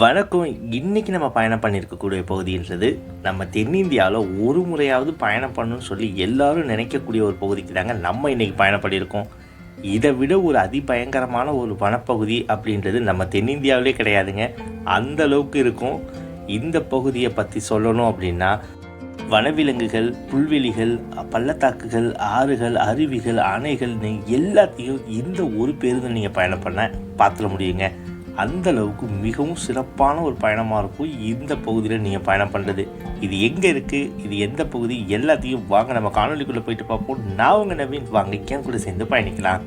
வணக்கம் இன்றைக்கி நம்ம பயணம் பண்ணியிருக்கக்கூடிய பகுதின்றது நம்ம தென்னிந்தியாவில் ஒரு முறையாவது பயணம் பண்ணணும்னு சொல்லி எல்லாரும் நினைக்கக்கூடிய ஒரு பகுதிக்கு தாங்க நம்ம இன்னைக்கு பயணம் பண்ணியிருக்கோம் இதை விட ஒரு அதிபயங்கரமான ஒரு வனப்பகுதி அப்படின்றது நம்ம தென்னிந்தியாவிலே கிடையாதுங்க. அந்த அளவுக்கு இருக்கும். இந்த பகுதியை பற்றி சொல்லணும் அப்படின்னா வனவிலங்குகள் புல்வெளிகள் பள்ளத்தாக்குகள் ஆறுகள் அருவிகள் அணைகள் எல்லாத்தையும் இந்த ஒரு பேருந்து நீங்கள் பயணம் பண்ண பார்த்துட முடியுங்க. அந்த அளவுக்கு மிகவும் சிறப்பான ஒரு பயணமாக இருக்கும் இந்த பகுதியில் நீங்கள் பயணம் பண்ணுறது இது எங்கே இருக்குது இது எந்த பகுதி? எல்லாத்தையும் வாங்க நம்ம காணொலிக்குள்ளே போயிட்டு பார்ப்போம். நான் உங்கள் நவீன். வாங்க என் கூட சேர்ந்து பயணிக்கலாம்.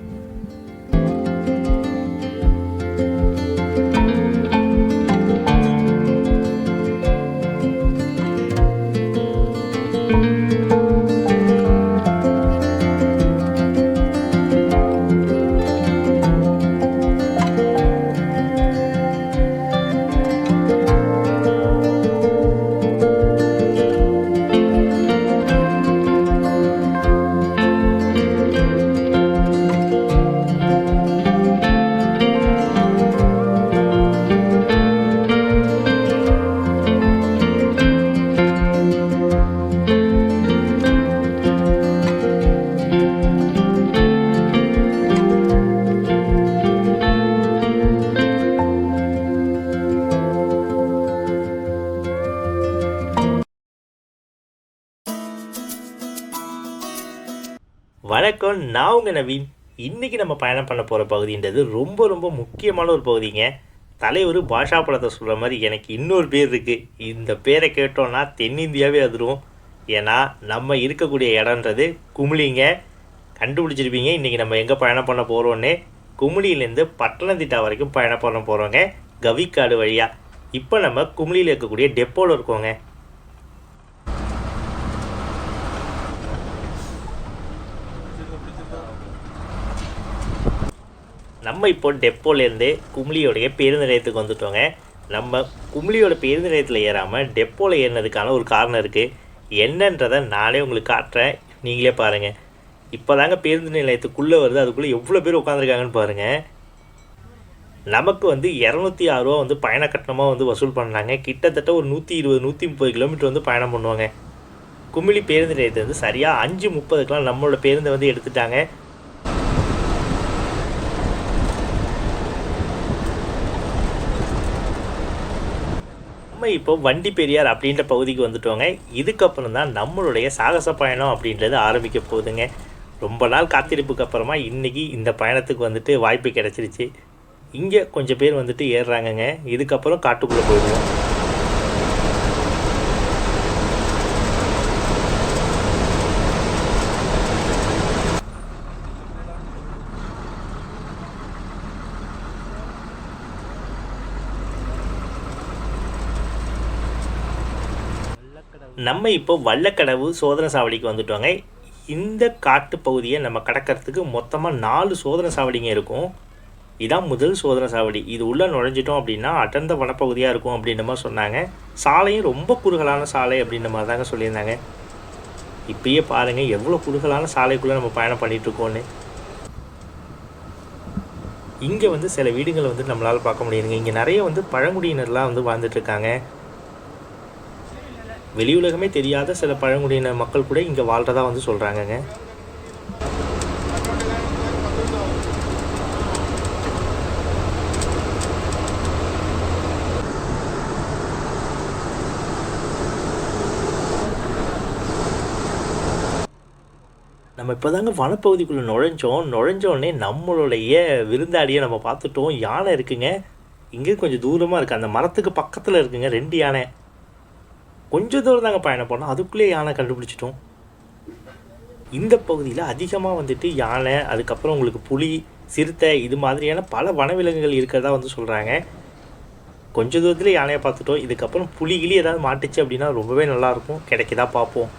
வணக்கம் நான் உங்கள் நவீன். இன்றைக்கி நம்ம பயணம் பண்ண போகிற பகுதின்றது ரொம்ப ரொம்ப முக்கியமான ஒரு பகுதிங்க. தலைவர் பாஷா படத்தை சொல்கிற மாதிரி எனக்கு இன்னொரு பேர் இருக்குது இந்த பேரை கேட்டோன்னா தென்னிந்தியாவே அதிரும். ஏன்னா நம்ம இருக்கக்கூடிய இடம்ன்றது குமிளிங்க கண்டுபிடிச்சிருப்பீங்க. இன்றைக்கி நம்ம எங்கே பயணம் பண்ண போகிறோன்னே குமிளியிலேருந்து பட்டணத்திட்டா வரைக்கும் பயணம் பண்ண போகிறோங்க கவிக்காடு வழியாக இப்போ நம்ம குமிளியில் இருக்கக்கூடிய டெப்போவில் இருக்கோங்க. நம்ம இப்போ டெப்போலேருந்து கும்ளியோடைய பேருந்து நிலையத்துக்கு வந்துட்டோங்க. நம்ம கும்ளியோட பேருந்து நிலையத்தில் ஏறாமல் டெப்போவில் ஏறினதுக்கான ஒரு காரணம் இருக்குது என்னன்றதை நானே உங்களுக்கு காட்டுறேன். நீங்களே பாருங்கள் இப்போ தாங்க பேருந்து நிலையத்துக்குள்ளே வருது. அதுக்குள்ளே எவ்வளோ பேர் உட்காந்துருக்காங்கன்னு பாருங்கள் நமக்கு வந்து இரநூத்தி ஆறுரூவா வந்து பயண கட்டணமாக வந்து வசூல் பண்ணாங்க. கிட்டத்தட்ட ஒரு நூற்றி இருபது நூற்றி முப்பது கிலோமீட்டர் வந்து பயணம் பண்ணுவாங்க. குமிளி பேருந்து நிலையத்தை வந்து சரியாக அஞ்சு முப்பதுக்கெலாம் நம்மளோட பேருந்தை வந்து எடுத்துட்டாங்க. நம்ம இப்போ வண்டி பெரியார் அப்படின்ற பகுதிக்கு வந்துட்டோங்க. இதுக்கப்புறம் தான் நம்மளுடைய சாகச பயணம் அப்படின்றது ஆரம்பிக்க போகுதுங்க. ரொம்ப நாள் காத்திருப்புக்கு அப்புறமா இன்னைக்கு இந்த பயணத்துக்கு வந்துட்டு வாய்ப்பு கிடச்சிருச்சு. இங்கே கொஞ்சம் பேர் வந்துட்டு ஏறுறாங்கங்க. இதுக்கப்புறம் காட்டுக்குள்ளே போயிடுவோம். நம்ம இப்போ வல்லக்கடவு சோதனை சாவடிக்கு வந்துட்டோங்க. இந்த காட்டு பகுதியை நம்ம கடக்கிறதுக்கு மொத்தமாக நாலு சோதனை சாவடிங்க இருக்கும். இதான் முதல் சோதனை சாவடி. இது உள்ளே நுழைஞ்சிட்டோம் அப்படின்னா அடர்ந்த வனப்பகுதியாக இருக்கும் அப்படின்ற மாதிரி சொன்னாங்க. சாலையும் ரொம்ப குறுகலான சாலை அப்படின்ற மாதிரி தாங்க சொல்லியிருந்தாங்க. இப்பயே பாருங்கள் எவ்வளோ குறுகலான சாலைக்குள்ளே நம்ம பயணம் பண்ணிகிட்ருக்கோன்னு இங்கே வந்து சில வீடுகளை வந்து நம்மளால் பார்க்க முடியுதுங்க. இங்கே நிறைய வந்து பழங்குடியினர்லாம் வந்து வாழ்ந்துட்டுருக்காங்க வெளி உலகமே தெரியாத சில பழங்குடியின மக்கள் கூட இங்கே வாழ்கிறதா வந்து சொல்கிறாங்கங்க நம்ம இப்போ தாங்க வனப்பகுதிக்குள்ளே நுழைஞ்சோம். நுழைஞ்சோடனே நம்மளுடைய விருந்தாடியை நம்ம பார்த்துட்டோம். யானை இருக்குங்க. இங்கே கொஞ்சம் தூரமாக இருக்குது அந்த மரத்துக்கு பக்கத்தில் இருக்குங்க. ரெண்டு யானை. கொஞ்சம் தூரம் தாங்க பயணம் பண்ணோம். அதுக்குள்ளே யானை கண்டுபிடிச்சிட்டோம். இந்த பகுதியில் அதிகமாக வந்துட்டு யானை அதுக்கப்புறம் உங்களுக்கு புலி சிறுத்தை இது மாதிரியான பல வனவிலங்குகள் இருக்கிறதா வந்து சொல்கிறாங்க கொஞ்ச தூரத்தில் யானையை பார்த்துட்டோம். இதுக்கப்புறம் புலிகிளி ஏதாவது மாட்டுச்சு அப்படின்னா ரொம்பவே நல்லாயிருக்கும் கிடைக்குதா பார்ப்போம்.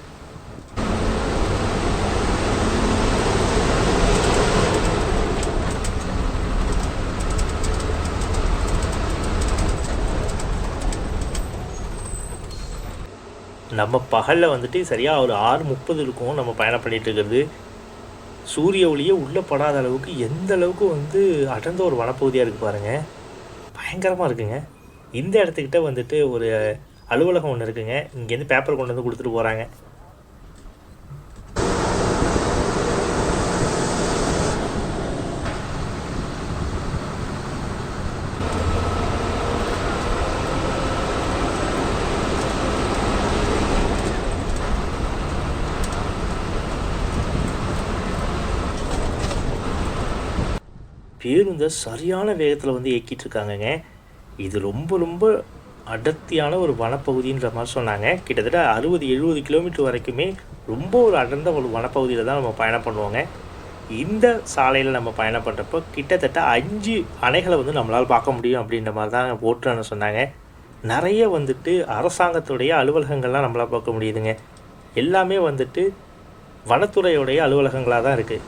நம்ம பகலில் வந்துட்டு சரியாக ஒரு ஆறு முப்பது இருக்கும் நம்ம பயணம் பண்ணிகிட்டு இருக்கிறது. சூரிய ஒளியே உள்ளே படாத அளவுக்கு எந்த அளவுக்கு வந்து அடர்ந்த ஒரு வனப்பகுதியாக இருக்குது பாருங்கள் பயங்கரமாக இருக்குங்க. இந்த இடத்துக்கிட்ட வந்துட்டு ஒரு அலுவலகம் ஒன்று இருக்குங்க. இங்கேருந்து பேப்பர் கொண்டு வந்து கொடுத்துட்டு போகிறாங்க பேருந்தை சரியான வேகத்தில் வந்து இயக்கிட்டு இருக்காங்கங்க இது ரொம்ப ரொம்ப அடர்த்தியான ஒரு வனப்பகுதின்ற மாதிரி சொன்னாங்க. கிட்டத்தட்ட அறுபது எழுபது கிலோமீட்டர் வரைக்குமே ரொம்ப ஒரு அடர்ந்த ஒரு வனப்பகுதியில் தான் நம்ம பயணம் பண்ணுவோங்க. இந்த சாலையில் நம்ம பயணம் பண்ணுறப்போ கிட்டத்தட்ட அஞ்சு அணைகளை வந்து நம்மளால் பார்க்க முடியும் அப்படின்ற மாதிரி தான் ஓட்டுறன்னு சொன்னாங்க. நிறைய வந்துட்டு அரசாங்கத்துடைய அலுவலகங்கள்லாம் நம்மளால் பார்க்க முடியுதுங்க. எல்லாமே வந்துட்டு வனத்துறையுடைய அலுவலகங்களாக தான் இருக்குது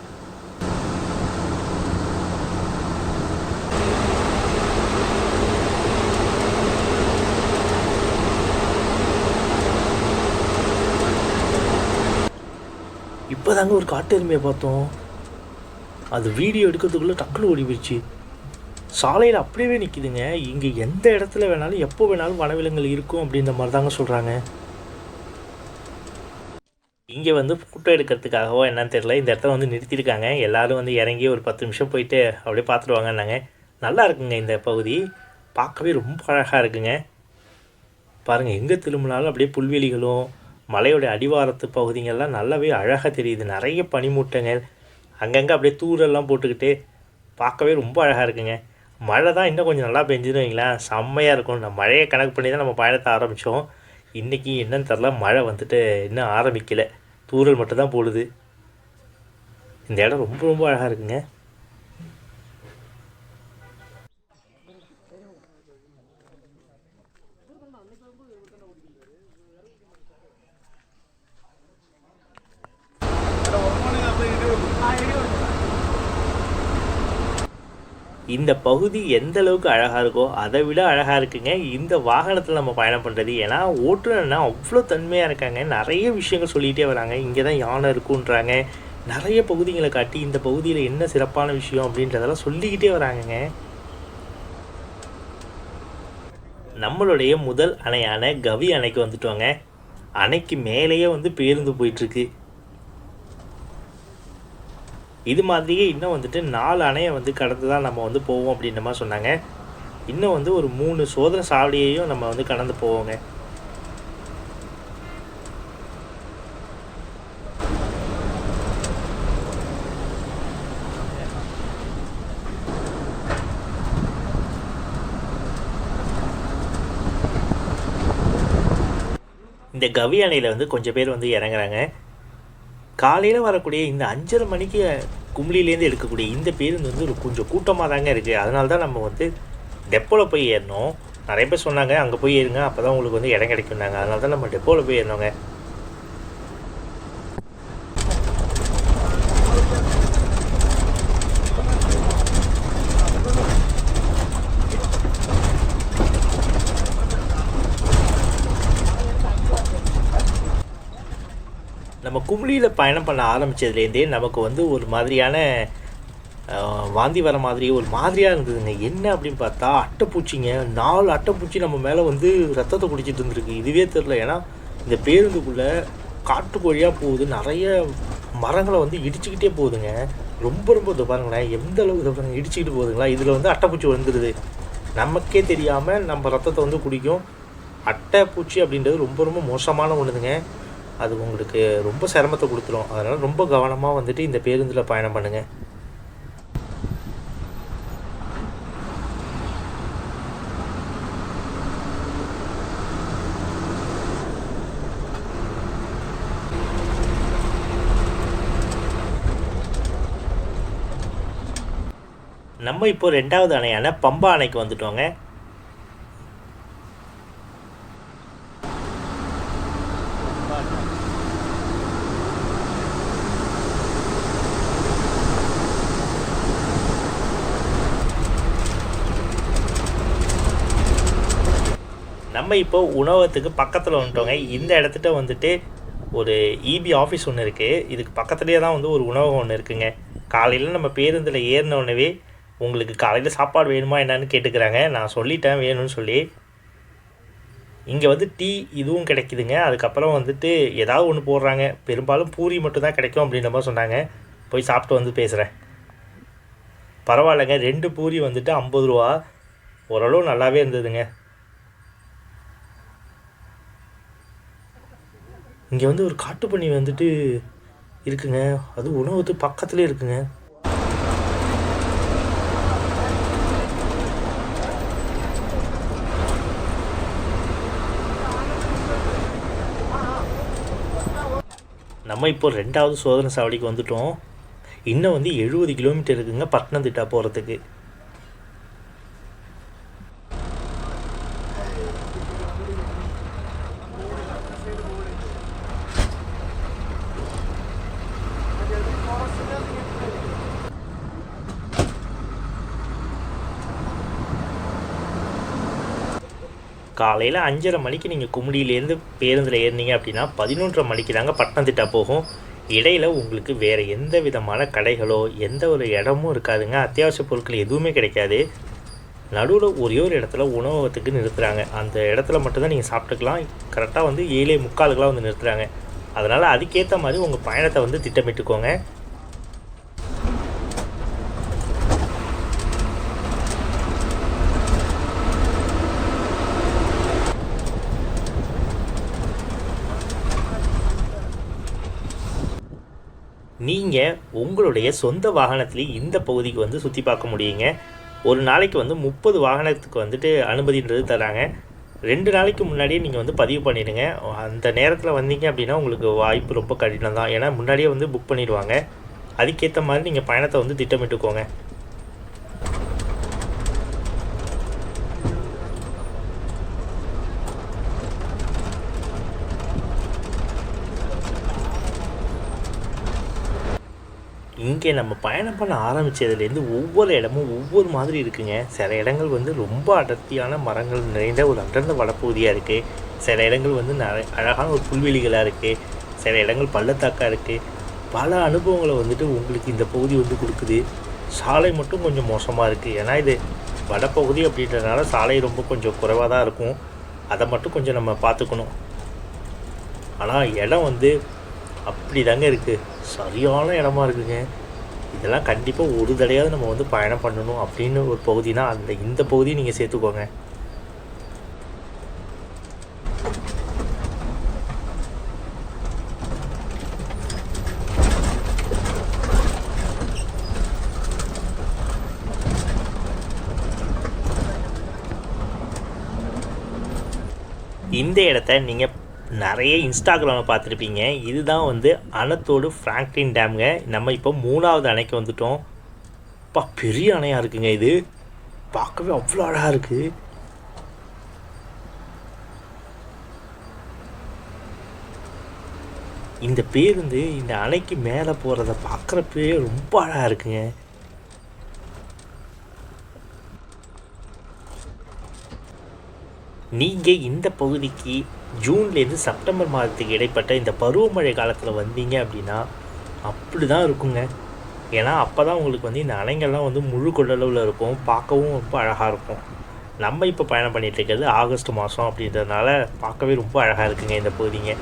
இப்போ தாங்க ஒரு காட்டெருமையை பார்த்தோம். அது வீடியோ எடுக்கிறதுக்குள்ளே டக்குனு ஓடி போயிடுச்சு. சாலையில் அப்படியே நிற்கிதுங்க இங்கே எந்த இடத்துல வேணாலும் எப்போ வேணாலும் வனவிலங்குகள் இருக்கும் அப்படின்ற மாதிரி தாங்க சொல்கிறாங்க இங்கே வந்து ஃபோட்டோ எடுக்கிறதுக்காகவோ என்னன்னு தெரியல. இந்த இடத்துல வந்து நிறுத்தியிருக்காங்க. எல்லோரும் வந்து இறங்கி ஒரு பத்து நிமிஷம் போயிட்டு அப்படியே பார்த்துடுவாங்கன்னாங்க நல்லா இருக்குங்க இந்த பகுதி. பார்க்கவே ரொம்ப அழகாக இருக்குங்க. பாருங்கள் எங்கே திரும்பினாலும் அப்படியே புல்வெளிகளும் மலையோட அடிவாரத்து பகுதிங்கள்லாம் நல்லாவே அழகாக தெரியுது. நிறைய பனிமூட்டங்கள். அங்கங்கே அப்படியே தூரெல்லாம் போட்டுக்கிட்டு பார்க்கவே ரொம்ப அழகாக இருக்குங்க. மழை தான் இன்னும் கொஞ்சம் நல்லா பெஞ்சுன்னு வைங்களேன். செம்மையாக இருக்கும். நம்ம மழையை கணக்கு பண்ணி தான் நம்ம பயணத்தை ஆரம்பித்தோம் இன்றைக்கி என்னன்னு தெரில மழை வந்துட்டு இன்னும் ஆரம்பிக்கலை. தூரல் மட்டும் தான் போடுது. இந்த இடம் ரொம்ப ரொம்ப அழகாக இருக்குங்க. இந்த பகுதி எந்த அளவுக்கு அழகாக இருக்கோ அதை விட அழகாக இருக்குங்க. இந்த வாகனத்தில் நம்ம பயணம் பண்ணுறது ஏன்னா ஓட்டுநர்னா அவ்வளோ தன்மையாக இருக்காங்க. நிறைய விஷயங்கள் சொல்லிகிட்டே வராங்க. இங்கே தான் யானை இருக்குன்றாங்க. நிறைய பகுதிகளை காட்டி இந்த பகுதியில் என்ன சிறப்பான விஷயம் அப்படின்றதெல்லாம் சொல்லிக்கிட்டே வராங்கங்க. நம்மளுடைய முதல் அணையான கவி அணைக்கு வந்துட்டோங்க. அணைக்கு மேலேயே வந்து பேருந்து போயிட்டுருக்கு இது மாதிரியே இன்னும் வந்துட்டு நாலு அணையை வந்து கடந்து தான் நம்ம வந்து போவோம் அப்படின்ற மாதிரி சொன்னாங்க. இன்னும் வந்து ஒரு மூணு சோதனை சாவடியையும் நம்ம வந்து கடந்து போவோங்க. இந்த கவி அணையில் வந்து கொஞ்சம் பேர் வந்து இறங்குறாங்க. காலையில் வரக்கூடிய இந்த அஞ்சரை மணிக்கு கும்ளிலேருந்து எடுக்கக்கூடிய இந்த பேருந்து வந்து கொஞ்சம் கூட்டமாக தாங்க இருக்குது அதனால தான் நம்ம வந்து டெப்போவில் போய் ஏறினோம் நிறைய பேர் சொன்னாங்க அங்கே போய் ஏறுங்க அப்போ தான் உங்களுக்கு வந்து இடம் கிடைக்கும்னாங்க. அதனால தான் நம்ம டெப்போவில் போய் ஏறினோங்க குமிழியில் பயணம் பண்ண ஆரம்பித்ததுலேருந்தே நமக்கு வந்து ஒரு மாதிரியான வாந்தி வர மாதிரி ஒரு மாதிரியாக இருந்ததுங்க. என்ன அப்படின்னு பார்த்தா அட்டைப்பூச்சிங்க. நாலு அட்டைப்பூச்சி நம்ம மேலே வந்து ரத்தத்தை குடிச்சிட்டு இருந்திருக்கு. இதுவே தெரில ஏன்னா இந்த பேருந்துக்குள்ளே காட்டுக்கோழியாக போகுது. நிறைய மரங்களை வந்து இடிச்சுக்கிட்டே போகுதுங்க. ரொம்ப ரொம்ப இது பாருங்களேன். எந்த அளவுக்கு இதை பாருங்க இடிச்சுக்கிட்டு போகுதுங்களா? இதில் வந்து அட்டைப்பூச்சி வந்துடுது நமக்கே தெரியாமல் நம்ம ரத்தத்தை வந்து குடிக்கும். அட்டைப்பூச்சி அப்படின்றது ரொம்ப ரொம்ப மோசமான ஒன்றுதுங்க அது உங்களுக்கு ரொம்ப சிரமத்தை கொடுத்துரும். அதனால் ரொம்ப கவனமாக வந்துட்டு இந்த பேருந்தில் பயணம் பண்ணுங்கள் நம்ம இப்போ ரெண்டாவது அணையான பம்பா அணைக்கு வந்துட்டோங்க. நம்ம இப்போ உணவகத்துக்கு பக்கத்தில் வந்துட்டோங்க. இந்த இடத்துட்ட வந்துட்டு ஒரு இபி ஆஃபீஸ் ஒன்று இருக்குது இதுக்கு பக்கத்துலேயே தான் வந்து ஒரு உணவகம் ஒன்று இருக்குங்க. காலையில் நம்ம பேருந்தில் ஏறின உடனே உங்களுக்கு காலையில் சாப்பாடு வேணுமா என்னன்னு கேட்டுக்கிறாங்க. நான் சொல்லிட்டேன் வேணும்னு சொல்லி. இங்கே வந்து டீ இதுவும் கிடைக்குதுங்க. அதுக்கப்புறம் வந்துட்டு ஏதாவது ஒன்று போடுறாங்க. பெரும்பாலும் பூரி மட்டும்தான் கிடைக்கும் அப்படின்ற மாதிரி சொன்னாங்க. போய் சாப்பிட்டு வந்து பேசுகிறேன் பரவாயில்லைங்க. ரெண்டு பூரி வந்துட்டு ஐம்பது ரூபா. ஓரளவு நல்லாவே இருந்ததுங்க. இங்கே வந்து ஒரு காட்டுப்பண்ணி வந்துட்டு இருக்குங்க. அது உணவத்து பக்கத்துலேயே இருக்குங்க. நம்ம இப்போ ரெண்டாவது சோதனை சாவடிக்கு வந்துட்டோம். இன்னும் வந்து எழுபது கிலோமீட்டர் இருக்குங்க பட்டணத்திட்டா போகிறதுக்கு காலையில் அஞ்சரை மணிக்கு நீங்கள் கும்மிடியிலேருந்து பேருந்தில் ஏறினீங்க அப்படின்னா பதினொன்றரை மணிக்கு தாங்க பட்டணத்திட்டா போகும். இடையில் உங்களுக்கு வேறு எந்த விதமான கடைகளோ எந்த ஒரு இடமும் இருக்காதுங்க. அத்தியாவசிய பொருட்கள் எதுவுமே கிடைக்காது. நடுவில் ஒரே ஒரு இடத்துல உணவகத்துக்கு நிறுத்துகிறாங்க அந்த இடத்துல மட்டும்தான் நீங்கள் சாப்பிட்டுக்கலாம். கரெக்டாக வந்து ஏழே முக்காலுக்கெலாம் வந்து நிறுத்துகிறாங்க அதனால் அதுக்கேற்ற மாதிரி உங்கள் பயணத்தை வந்து திட்டமிட்டுக்கோங்க. நீங்கள் உங்களுடைய சொந்த வாகனத்திலே இந்த பகுதிக்கு வந்து சுற்றி பார்க்க முடியுங்க. ஒரு நாளைக்கு வந்து முப்பது வாகனத்துக்கு வந்துட்டு அனுமதின்றது தராங்க. ரெண்டு நாளைக்கு முன்னாடியே நீங்கள் வந்து பதிவு பண்ணிடுங்க. அந்த நேரத்தில் வந்தீங்க அப்படின்னா உங்களுக்கு வாய்ப்பு ரொம்ப கடினம் தான் ஏன்னா முன்னாடியே வந்து புக் பண்ணிடுவாங்க. அதுக்கேற்ற மாதிரி நீங்கள் பயணத்தை வந்து திட்டமிட்டுக்கோங்க. இங்கே நம்ம பயணம் பண்ண ஆரம்பித்ததுலேருந்து ஒவ்வொரு இடமும் ஒவ்வொரு மாதிரி இருக்குங்க. சில இடங்கள் வந்து ரொம்ப அடர்த்தியான மரங்கள் நிறைந்த ஒரு அடர்ந்த வடப்பகுதியாக இருக்குது சில இடங்கள் வந்து நிறைய அழகான ஒரு புல்வெளிகளாக இருக்குது சில இடங்கள் பள்ளத்தாக்காக இருக்குது பல அனுபவங்களை வந்துட்டு உங்களுக்கு இந்த பகுதி வந்து கொடுக்குது. சாலை மட்டும் கொஞ்சம் மோசமாக இருக்குது ஏன்னா இது வடப்பகுதி அப்படின்றதுனால சாலை ரொம்ப கொஞ்சம் குறைவாக தான் இருக்கும். அதை மட்டும் கொஞ்சம் நம்ம பார்த்துக்கணும். ஆனால் இடம் வந்து அப்படி தாங்க இருக்குது சரியான இடமா இருக்குங்க. இதெல்லாம் கண்டிப்பாக ஒரு தடையாவது நம்ம வந்து பயணம் பண்ணணும் அப்படின்னு ஒரு பகுதினா அந்த இந்த பகுதியை நீங்கள் சேர்த்துக்கோங்க. இந்த இடத்த நீங்கள் நிறைய இன்ஸ்டாகிராமில் பார்த்துருப்பீங்க. இதுதான் வந்து அணத்தோடு ஃப்ராங்க்லின் டேம்ங்க நம்ம இப்போ மூணாவது அணைக்கு வந்துட்டோம். பா பெரிய அணையாக இருக்குங்க இது. பார்க்கவே அவ்வளோ அழகாக இருக்குது இந்த பேருந்து இந்த அணைக்கு மேலே போகிறத பார்க்குறப்பே ரொம்ப அழகாக இருக்குங்க. நீங்கள் இந்த பகுதிக்கு ஜூன்லேருந்து செப்டம்பர் மாதத்துக்கு இடைப்பட்ட இந்த பருவமழை காலத்தில் வந்தீங்க அப்படின்னா அப்படி தான் இருக்குங்க. ஏன்னா அப்போ தான் உங்களுக்கு வந்து இந்த அணைங்கள்லாம் வந்து முழு கொள்ளளவில் இருக்கும் பார்க்கவும் ரொம்ப அழகாக இருக்கும். நம்ம இப்போ பயணம் பண்ணிகிட்டு இருக்கிறது ஆகஸ்ட் மாதம் அப்படின்றதுனால பார்க்கவே ரொம்ப அழகாக இருக்குங்க இந்த பகுதிங்க.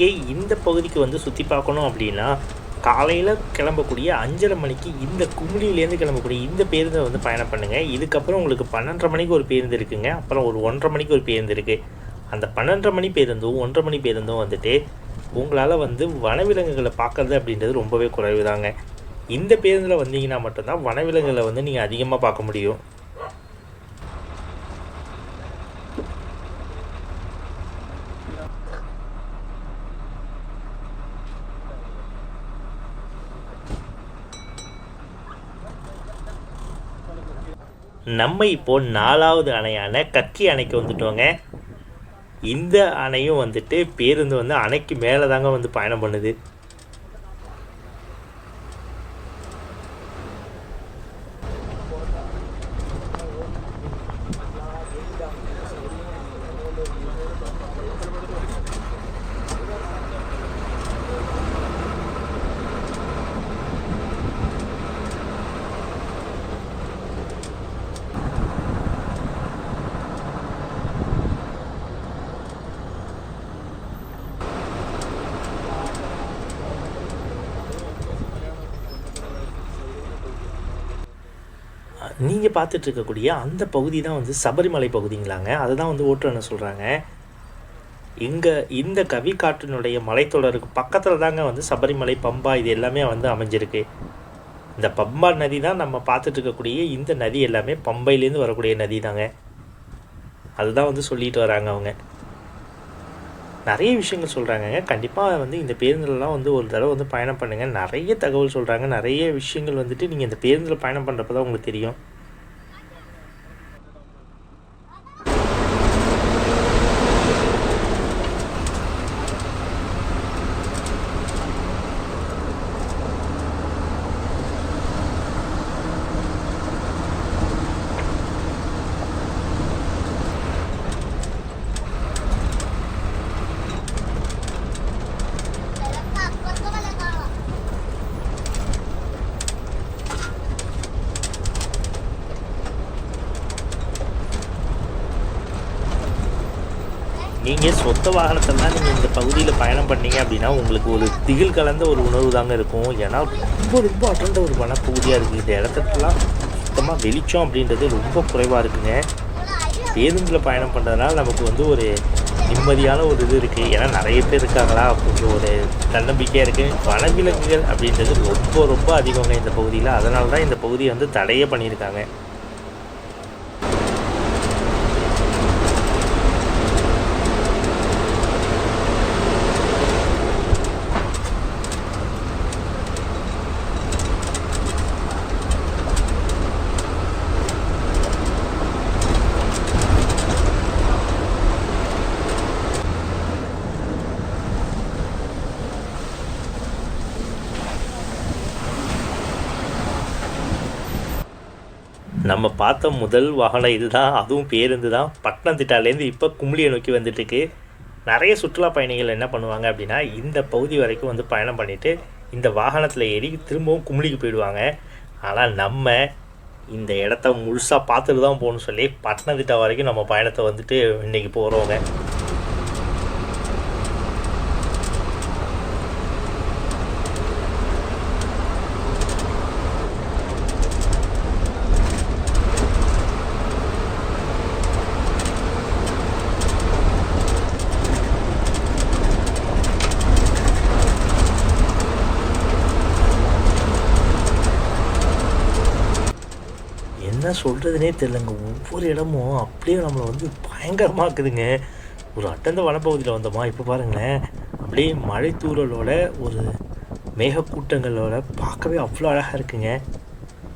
நீங்கள் இந்த பகுதிக்கு வந்து சுற்றி பார்க்கணும் அப்படின்னா காலையில் கிளம்பக்கூடிய அஞ்சரை மணிக்கு இந்த குமிழிலேருந்து கிளம்பக்கூடிய இந்த பேருந்தை வந்து பயணம் பண்ணுங்கள் இதுக்கப்புறம் உங்களுக்கு பன்னெண்டரை மணிக்கு ஒரு பேருந்து இருக்குங்க. அப்புறம் ஒரு ஒன்றரை மணிக்கு ஒரு பேருந்து இருக்குது அந்த பன்னெண்டரை மணி பேருந்தும் ஒன்றரை மணி பேருந்தும் வந்துட்டு உங்களால் வந்து வனவிலங்குகளை பார்க்குறது அப்படின்றது ரொம்பவே குறைவு தாங்க இந்த பேருந்தில் வந்தீங்கன்னா மட்டும்தான் வனவிலங்குகளை வந்து நீங்கள் அதிகமாக பார்க்க முடியும். நம்ம இப்போ நாலாவது அணையான கக்கி அணைக்கு வந்துட்டோங்க. இந்த அணையும் வந்துட்டு பேருந்து வந்து அணைக்கு மேலே தாங்க வந்து பயணம் பண்ணுது. நீங்கள் பார்த்துட்டு இருக்கக்கூடிய அந்த பகுதி தான் வந்து சபரிமலை பகுதிங்களாங்க. அதை தான் வந்து ஓட்டுறன்னு சொல்கிறாங்க இங்கே இந்த கவிக்காட்டினுடைய மலைத்தொடருக்கு பக்கத்தில் தாங்க வந்து சபரிமலை பம்பா இது எல்லாமே வந்து அமைஞ்சிருக்கு. இந்த பம்பா நதி தான் நம்ம பார்த்துட்டு இருக்கக்கூடிய இந்த நதி எல்லாமே பம்பையிலேருந்து வரக்கூடிய நதி தாங்க அதுதான் வந்து சொல்லிட்டு வராங்க அவங்க. நிறைய விஷயங்கள் சொல்கிறாங்கங்க கண்டிப்பாக வந்து இந்த பேருந்துலலாம் வந்து ஒரு தடவை வந்து பயணம் பண்ணுங்கள் நிறைய தகவல் சொல்கிறாங்க நிறைய விஷயங்கள் வந்துட்டு நீங்கள் இந்த பேருந்தில் பயணம் பண்ணுறப்ப தான் உங்களுக்கு தெரியும். நீங்கள் சொத்த வாகனத்தில் தான் நீங்கள் இந்த பகுதியில் பயணம் பண்ணீங்க அப்படின்னா உங்களுக்கு ஒரு திகில் கலந்த ஒரு உணர்வு தாங்க இருக்கும். ஏன்னா ரொம்ப ரொம்ப அடர்ந்த ஒரு வனப்பகுதியாக இருக்குது இந்த இடத்துலலாம் சுத்தமாக வெளிச்சம் அப்படின்றது ரொம்ப குறைவாக இருக்குங்க. பேருந்தில் பயணம் பண்ணுறதுனால நமக்கு வந்து ஒரு நிம்மதியான ஒரு இது இருக்குது ஏன்னா நிறைய பேர் இருக்காங்களா? அப்படின்ற ஒரு தன்னம்பிக்கையாக இருக்குது வனவிலங்குகள் அப்படின்றது ரொம்ப ரொம்ப அதிகங்க இந்த பகுதியில். அதனால தான் இந்த பகுதியை வந்து தடையே பண்ணியிருக்காங்க. நம்ம பார்த்த முதல் வாகனம் இதுதான் அதுவும் பேருந்து தான். பட்டணத்திட்டாலேருந்து இப்போ கும்ளியை நோக்கி வந்துட்டுருக்கு. நிறைய சுற்றுலா பயணிகள் என்ன பண்ணுவாங்க அப்படின்னா இந்த பகுதி வரைக்கும் வந்து பயணம் பண்ணிவிட்டு இந்த வாகனத்தில் ஏறி திரும்பவும் கும்ளிக்கு போயிடுவாங்க. ஆனால் நம்ம இந்த இடத்த முழுசாக பார்த்துட்டு தான் போகணும்னு சொல்லி பட்டணத்திட்டா வரைக்கும் நம்ம பயணத்தை வந்துட்டு இன்றைக்கி போகிறோங்க என்ன சொல்கிறதுனே தெரிலங்க ஒவ்வொரு இடமும் அப்படியே நம்மளை வந்து பயங்கரமாக்குதுங்க. ஒரு அட்டந்த வனப்பகுதியில் வந்தோமா இப்போ பாருங்களேன். அப்படியே மழை ஒரு மேகக்கூட்டங்களோட பார்க்கவே அவ்வளோ அழகாக இருக்குங்க.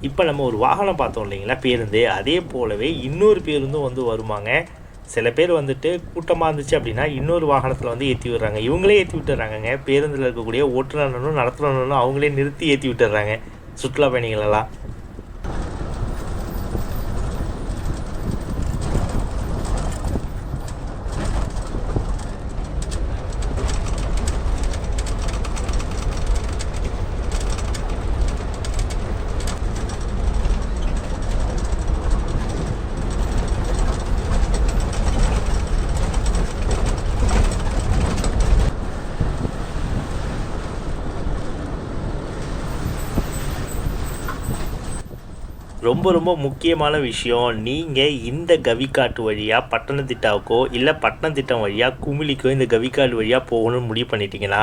இப்போ நம்ம ஒரு வாகனம் பார்த்தோம் இல்லைங்களா பேருந்து. அதே போலவே இன்னொரு பேருந்தும் வந்து வருமாங்க. சில பேர் வந்துட்டு கூட்டமாக இருந்துச்சு அப்படின்னா இன்னொரு வாகனத்தில் வந்து ஏற்றி விடுறாங்க. இவங்களே ஏற்றி விட்டுறாங்கங்க. பேருந்தில் இருக்கக்கூடிய ஓட்டுநரனும் நடத்துனனும் அவங்களே நிறுத்தி ஏற்றி விட்டுறாங்க. சுற்றுலா பயணிகளெல்லாம் ரொம்ப ரொம்ப முக்கியமான விஷயம். நீங்கள் இந்த கவிக்காட்டு வழியாக பட்டணத்திட்டாவுக்கோ இல்லை பட்டணத்திட்டம் வழியாக குமிலிக்கோ இந்த கவிக்காட்டு வழியாக போகணும்னு முடிவு பண்ணிட்டீங்கன்னா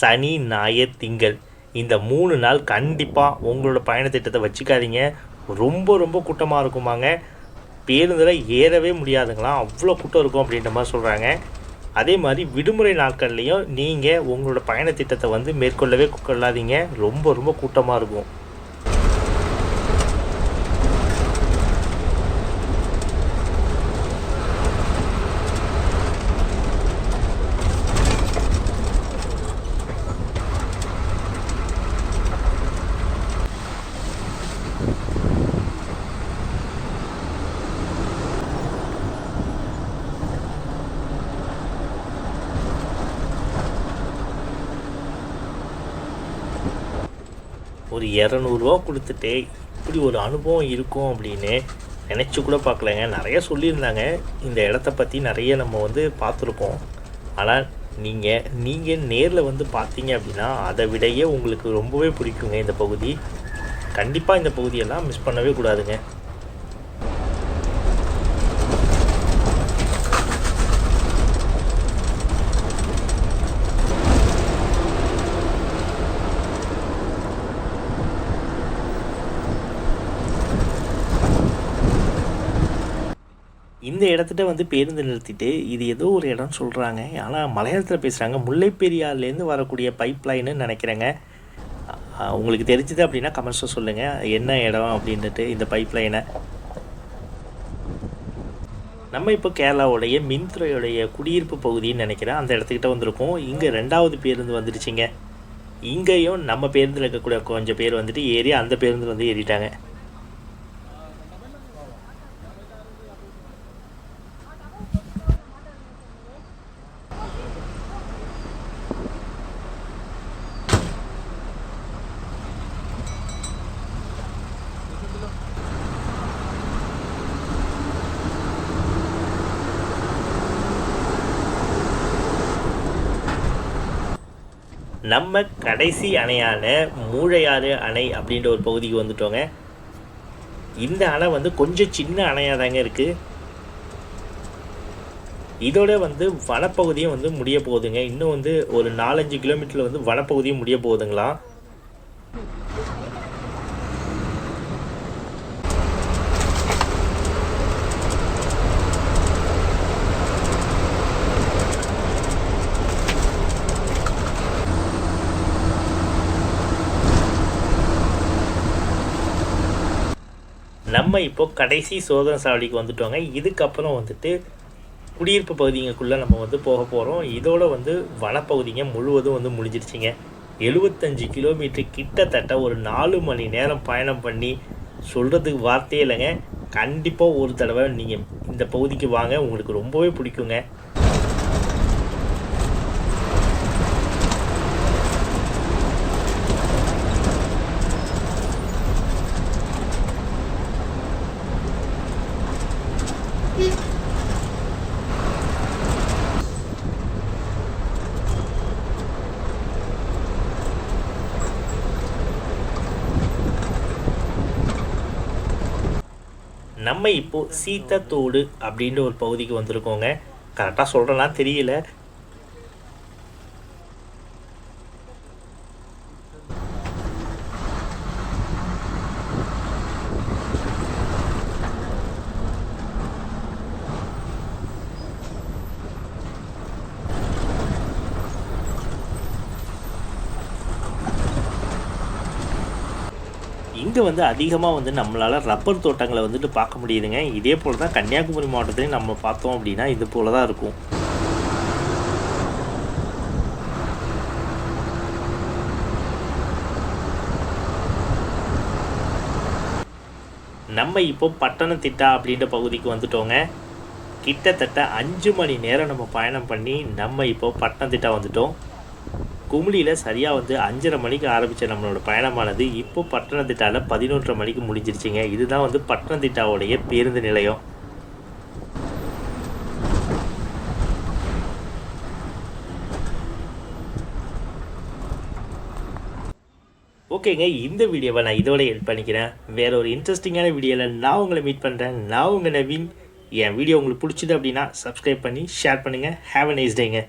சனி ஞாயிறு திங்கள் இந்த மூணு நாள் கண்டிப்பாக உங்களோட பயணத்திட்டத்தை வச்சுக்காதீங்க. ரொம்ப ரொம்ப கூட்டமாக இருக்குமாங்க. பேருந்தில் ஏறவே முடியாதுங்களாம் அவ்வளோ கூட்டம் இருக்கும் அப்படின்ற மாதிரி சொல்கிறாங்க அதே மாதிரி விடுமுறை நாட்கள்லேயும் நீங்கள் உங்களோட பயணத்திட்டத்தை வந்து மேற்கொள்ளவே கொள்ளாதீங்க. ரொம்ப ரொம்ப கூட்டமாக இருக்கும். ஒரு இரநூறுவா கொடுத்துட்டு இப்படி ஒரு அனுபவம் இருக்கும் அப்படின்னு நினச்சி கூட பார்க்கலங்க. நிறைய சொல்லியிருந்தாங்க. இந்த இடத்த பற்றி நிறைய நம்ம வந்து பார்த்துருப்போம். ஆனால் நீங்கள் நீங்கள் நேரில் வந்து பார்த்தீங்க அப்படின்னா அதை விடையே உங்களுக்கு ரொம்பவே பிடிக்குங்க இந்த பகுதி. கண்டிப்பாக இந்த பகுதியெல்லாம் மிஸ் பண்ணவே கூடாதுங்க. இந்த இடத்துட்ட வந்து பேருந்து நிறுத்திட்டு இது ஏதோ ஒரு இடம் சொல்கிறாங்க ஆனால் மலையாளத்தில் பேசுகிறாங்க முல்லை பெரியார்லேருந்து வரக்கூடிய பைப் லைன்னு நினைக்கிறேங்க உங்களுக்கு தெரிஞ்சது அப்படின்னா கமெண்ட்ஸில் சொல்லுங்கள் என்ன இடம் அப்படின்ட்டு இந்த பைப் லைனை நம்ம இப்போ கேரளாவுடைய மின்துறையுடைய குடியிருப்பு பகுதின்னு நினைக்கிறேன். அந்த இடத்துக்கிட்ட வந்திருக்கோம். இங்கே ரெண்டாவது பேருந்து வந்துடுச்சிங்க இங்கேயும் நம்ம பேருந்தில் இருக்கக்கூடிய கொஞ்சம் பேர் வந்துட்டு ஏறி அந்த பேருந்து வந்து ஏறிட்டாங்க. நம்ம கடைசி அணையான மூழையாறு அணை அப்படின்ற ஒரு பகுதிக்கு வந்துட்டோங்க. இந்த அணை வந்து கொஞ்சம் சின்ன அணையாக தாங்க இருக்குது இதோட வந்து வனப்பகுதியும் வந்து முடிய போகுதுங்க. இன்னும் வந்து ஒரு நாலஞ்சு கிலோமீட்டரில் வந்து வனப்பகுதியும் முடிய போகுதுங்களாம் நம்ம இப்போ கடைசி சோதனை சாவடிக்கு வந்துட்டோங்க. இதுக்கப்புறம் வந்துட்டு குடியிருப்பு பகுதிங்களுக்குள்ளே நம்ம வந்து போக போகிறோம் இதோட வந்து வனப்பகுதிங்க முழுவதும் வந்து முடிஞ்சிருச்சுங்க எழுபத்தஞ்சு கிலோமீட்டர் கிட்டத்தட்ட ஒரு நாலு மணி நேரம் பயணம் பண்ணி சொல்கிறதுக்கு வார்த்தையே இல்லைங்க. கண்டிப்பாக ஒரு தடவை நீங்கள் இந்த பகுதிக்கு வாங்க. உங்களுக்கு ரொம்பவே பிடிக்குங்க. நம்ம இப்போது சீத்தத்தோடு அப்படின்ற ஒரு பகுதிக்கு வந்திருக்கோங்க. கரெக்டாக சொல்கிறேன்னா தெரியல இங்கே வந்து அதிகமாக வந்து நம்மளால் ரப்பர் தோட்டங்களை வந்துட்டு பார்க்க முடியுதுங்க. இதே போல் தான் கன்னியாகுமரி மாவட்டத்துலேயும் நம்ம பார்த்தோம் அப்படின்னா இது போல தான் இருக்கும். நம்ம இப்போ பட்டணத்திட்டா அப்படின்ற பகுதிக்கு வந்துட்டோங்க. கிட்டத்தட்ட அஞ்சு மணி நேரம் நம்ம பயணம் பண்ணி நம்ம இப்போ பட்டணத்திட்டா வந்துட்டோம். குமுளியில் சரியாக வந்து அஞ்சரை மணிக்கு ஆரம்பித்த நம்மளோட பயணமானது இப்போ பட்டணத்திட்டாவில் பதினொன்றரை மணிக்கு முடிஞ்சிருச்சுங்க. இதுதான் வந்து பட்டணத்திட்டாவுடைய பேருந்து நிலையம். ஓகேங்க இந்த வீடியோவை நான் இதோட எட் பண்ணிக்கிறேன். வேற ஒரு இன்ட்ரெஸ்டிங்கான வீடியோவில் நான் உங்களை மீட் பண்ணுறேன் நான் உங்கள் நவீன். என் வீடியோ உங்களுக்கு பிடிச்சது அப்படின்னா சப்ஸ்கிரைப் பண்ணி ஷேர் பண்ணுங்கள் ஹேவ் அ நைஸ் டேங்க